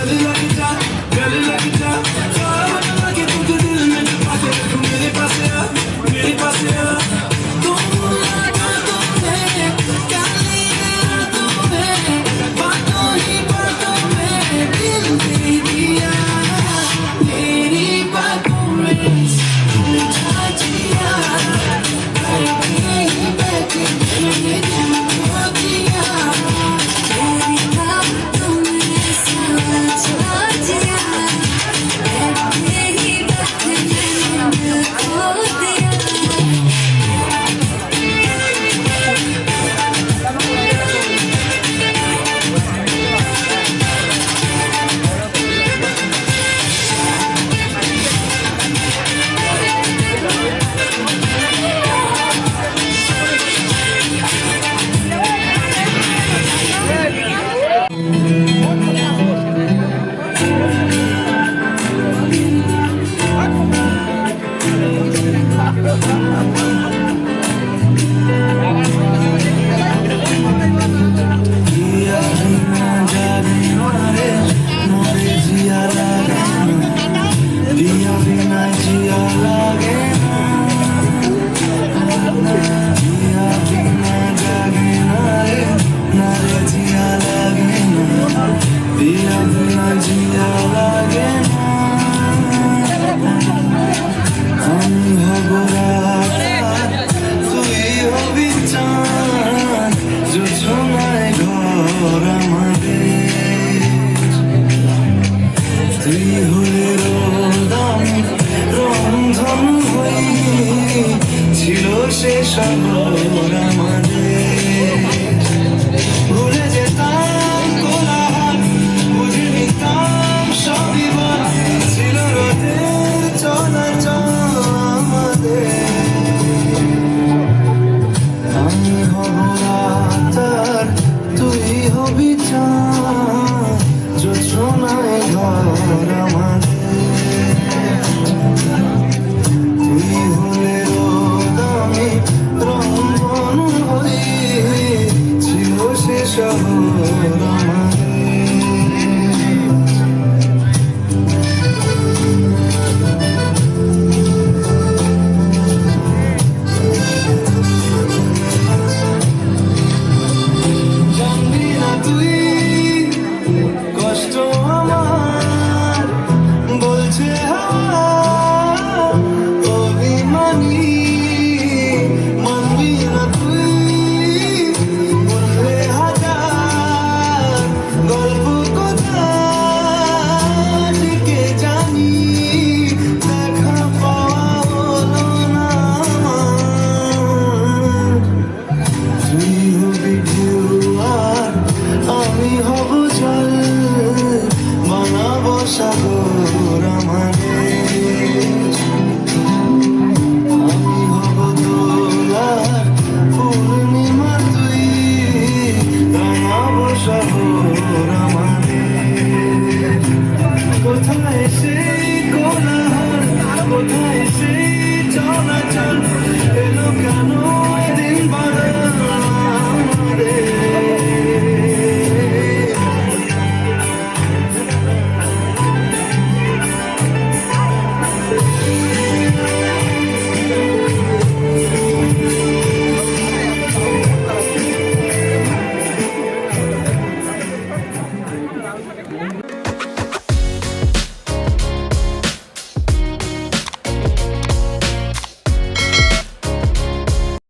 Thank you. তুই হলে রোদম রন্ধন হয়ে ছিল সে সব আমাদের Oh, my God.